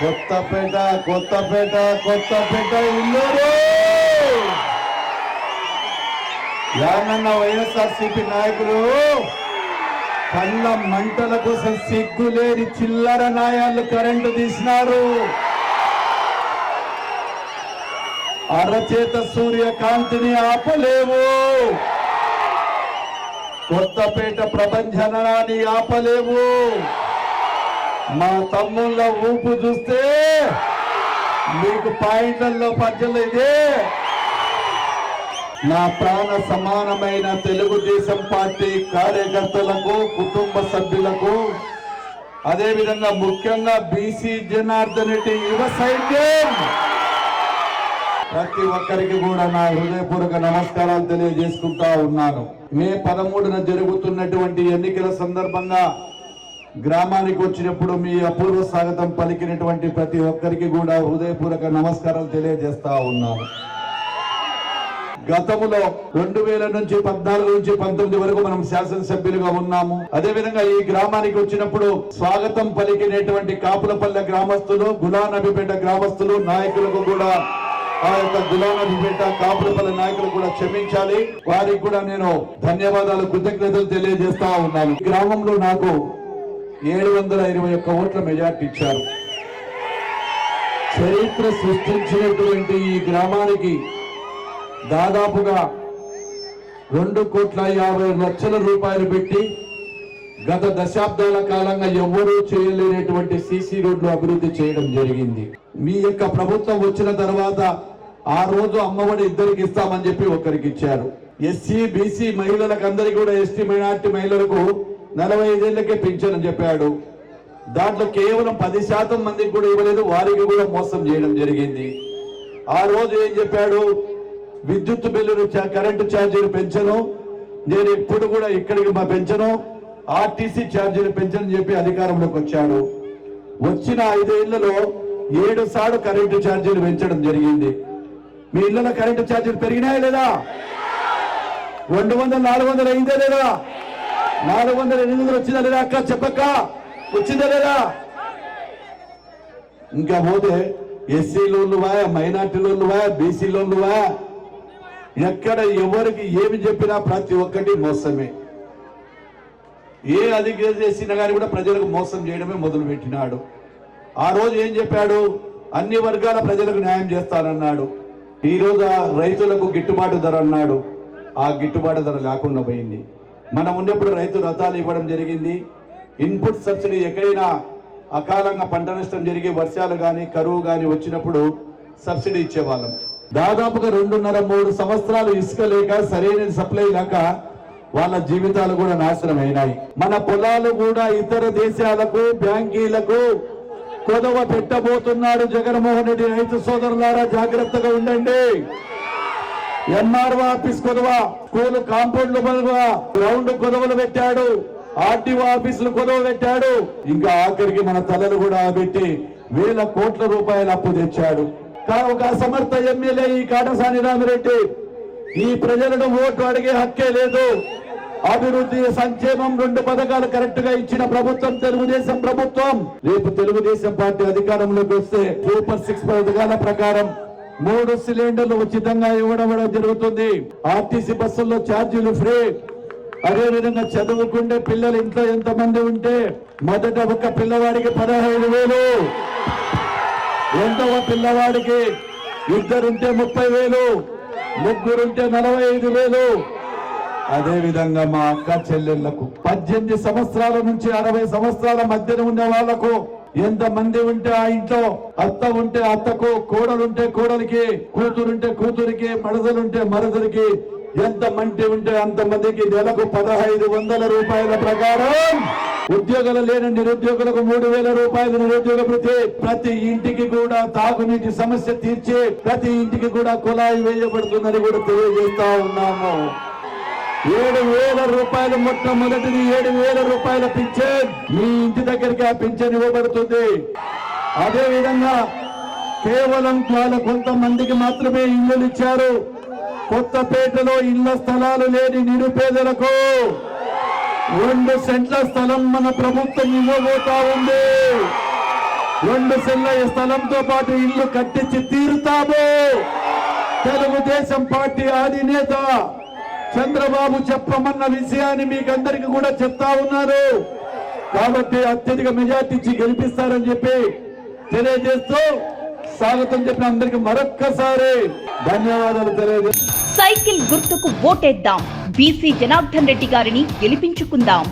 Kothapeta Kothapeta Kothapeta Illuru! యానన్న YSRCP నాయకులు కళ్ళ మంటల కోసం సిగ్గులేని చిల్లర నాయాలు కరెంటు తీసినారు. అరచేత సూర్యకాంతిని ఆపలేవు. కొత్తపేట ప్రభంజనాన్ని ఆపలేవు. మా తమ్ముళ్ళ ఊపు చూస్తే మీకు పాయింట్లలో పద్యలు ఇదే. నా ప్రాణ సమానమైన తెలుగుదేశం పార్టీ కార్యకర్తలకు కుటుంబ సభ్యులకు అదేవిధంగా ముఖ్యంగా బీసీ జనార్దన్ రెడ్డి యువ సైన్యం ప్రతి ఒక్కరికి కూడా నా హృదయపూర్వక నమస్కారాలు తెలియజేసుకుంటా ఉన్నాను. మే పదమూడున జరుగుతున్నటువంటి ఎన్నికల సందర్భంగా గ్రామానికి వచ్చినప్పుడు మీ అపూర్వ స్వాగతం పలికినటువంటి ప్రతి ఒక్కరికి కూడా హృదయపూర్వక నమస్కారాలు తెలియజేస్తా ఉన్నాను గతంలో రెండు వేల నుంచి పద్నాలుగు నుంచి పంతొమ్మిది వరకు మనం శాసనసభ్యులుగా ఉన్నాము. అదే విధంగా ఈ గ్రామానికి వచ్చినప్పుడు స్వాగతం పలికినటువంటి కాపులపల్లె గ్రామస్తులు గులానబిపేట గ్రామస్తులు నాయకులకు కూడా ఆ యొక్క గులానబిపేట కాపులపల్లె నాయకులు కూడా క్షమించాలి. వారికి కూడా నేను ధన్యవాదాలు కృతజ్ఞతలు తెలియజేస్తా ఉన్నాను. గ్రామంలో నాకు ఏడు వందల ఇరవై ఒక్క ఓట్ల మెజార్టీ ఇచ్చారు. చరిత్ర సృష్టించినటువంటి ఈ గ్రామానికి దాదాపుగా రెండు కోట్ల యాభై లక్షల రూపాయలు పెట్టి గత దశాబ్దాల కాలంగా ఎవ్వరూ చేయలేనటువంటి సీసీ రోడ్లు అభివృద్ధి చేయడం జరిగింది. మీ యొక్క ప్రభుత్వం వచ్చిన తర్వాత ఆ రోజు అమ్మఒడి ఇద్దరికి ఇస్తామని చెప్పి ఒకరికి ఇచ్చారు. ఎస్సీ బీసీ మహిళలకు అందరికీ కూడా ఎస్టీ మైనార్టీ మహిళలకు నలభై ఐదేళ్ళకే పింఛన్ చెప్పాడు. దాంట్లో కేవలం పది శాతం మందికి కూడా ఇవ్వలేదు వారికి కూడా మోసం చేయడం జరిగింది. ఆ రోజు ఏం చెప్పాడు? విద్యుత్ బిల్లులు కరెంటు ఛార్జీలు పెంచను. నేను ఇప్పుడు కూడా ఇక్కడికి మా పెంచను. ఆర్టీసీ ఛార్జీలు పెంచని చెప్పి అధికారంలోకి వచ్చాడు. వచ్చిన ఐదేళ్ళలో ఏడు సార్లు కరెంటు ఛార్జీలు పెంచడం జరిగింది. మీ ఇళ్ళలో కరెంటు ఛార్జీలు పెరిగినాయా లేదా? రెండు వందలు నాలుగు వందలు అయిందా లేదా? నాలుగు వందల ఎనిమిది వందలు వచ్చిందా లేదా అక్క? చెప్పక్క. వచ్చిందా లేదా? ఇంకా పోతే ఎస్సీ లోన్లు మైనార్టీ లోన్లు బీసీ లోన్లు ఎక్కడ ఎవరికి ఏమి చెప్పినా ప్రతి ఒక్కటి మోసమే. ఏ అధికారి చేసినా కానీ కూడా ప్రజలకు మోసం చేయడమే మొదలు పెట్టినాడు ఆ రోజు ఏం చెప్పాడు? అన్ని వర్గాల ప్రజలకు న్యాయం చేస్తానన్నాడు. ఈరోజు ఆ రైతులకు గిట్టుబాటు ధర అన్నాడు. ఆ గిట్టుబాటు ధర లేకుండా పోయింది. మనం ఉన్నప్పుడు రైతు రథాలు ఇవ్వడం జరిగింది. ఇన్పుట్ సబ్సిడీ ఎక్కడైనా అకాలంగా పంట నష్టం జరిగి వర్షాలు కానీ కరువు కానీ వచ్చినప్పుడు సబ్సిడీ ఇచ్చేవాళ్ళం. దాదాపుగా రెండున్నర మూడు సంవత్సరాలు ఇసుక లేక సరైన సప్లై లేక వాళ్ళ జీవితాలు కూడా నాశనం అయినాయి. మన పొలాలు కూడా ఇతర దేశాలకు బ్యాంకీలకు కొదవ పెట్టబోతున్నాడు జగన్మోహన్ రెడ్డి రైతు సోదరులారా జాగ్రత్తగా ఉండండి. ఎంఆర్ఓ ఆఫీస్ కొదవ స్కూల్ కాంపౌండ్లు కొదవ గ్రౌండ్ కొదవలు పెట్టాడు. ఆర్టీఓ ఆఫీసులు కొదవ పెట్టాడు. ఇంకా ఆఖరికి మన తలలు కూడా పెట్టి వేల కోట్ల రూపాయల అప్పు తెచ్చాడు. కా- ఒక అసమర్థ ఎమ్మెల్యే ఈ కాటసాని రామిరెడ్డి. ఈ ప్రజలను ఓటు అడిగే హక్కే లేదు. అభివృద్ధి సంక్షేమం రెండు పథకాలు కరెక్ట్గా ఇచ్చిన ప్రభుత్వం తెలుగుదేశం ప్రభుత్వం. రేపు తెలుగుదేశం పార్టీ అధికారంలోకి వస్తే సూపర్ సిక్స్ పథకాల ప్రకారం మూడు సిలిండర్లు ఉచితంగా ఇవ్వడం కూడా జరుగుతుంది ఆర్టీసీ బస్సుల్లో ఛార్జీలు ఫ్రీ. అదే విధంగా చదువుకుంటే పిల్లలు ఇంట్లో ఎంత మంది ఉంటే మొదట ఒక పిల్లవాడికి పదహైదు వేలు రెండవ పిల్లవాడికి ఇద్దరుంటే ముప్పై వేలు ముగ్గురుంటే నలభై ఐదు వేలు. అదే విధంగా మా అక్క చెల్లెళ్ళకు పద్దెనిమిది సంవత్సరాల నుంచి అరవై సంవత్సరాల మధ్యన ఉన్న వాళ్ళకు ఎంత మంది ఉంటే ఆ ఇంట్లో అత్త ఉంటే అత్తకు కోడలుంటే కోడలికి కూతురుంటే కూతురికి మరదలుంటే మరదలికి ఎంత మంది ఉంటే అంత మందికి నెలకు పదహైదు వందల రూపాయల ప్రకారం ఉద్యోగాలు లేని నిరుద్యోగులకు మూడు వేల రూపాయల నిరుద్యోగ వృత్తి. ప్రతి ఇంటికి కూడా తాగునీటి సమస్య తీర్చి ప్రతి ఇంటికి కూడా కులాయి వేయబడుతుందని కూడా తెలియజేస్తా ఉన్నాము. ఏడు వేల రూపాయలు మొట్టమొదటిది ఏడు వేల రూపాయల పింఛన్ మీ ఇంటి దగ్గరికి ఆ పింఛన్ ఇవ్వబడుతుంది. అదే విధంగా కేవలం చాలా కొంతమందికి మాత్రమే ఇల్లులు ఇచ్చారు. కొత్తపేటలో ఇళ్ళ స్థలాలు లేని నిరుపేదలకు రెండు సెంట్ల స్థలం మన ప్రభుత్వం ఇవ్వబోతా ఉంది. రెండు సెంట్ల స్థలంతో పాటు ఇల్లు కట్టించి తీరుతాము. తెలుగుదేశం పార్టీ అధినేత చంద్రబాబు చెప్పమన్న విషయాన్ని మీకందరికి కూడా చెప్తా ఉన్నారు. కాబట్టి అత్యధిక మెజార్టీ ఇచ్చి గెలిపిస్తారని చెప్పి తెలియజేస్తూ స్వాగతం చెప్పిన అందరికి మరొక్కసారి ధన్యవాదాలు తెలియజేస్తాం సైకిల్ గుర్తుకు ఓటేద్దాం. బీసీ జనార్దన్ రెడ్డి గారిని గెలిపించుకుందాం.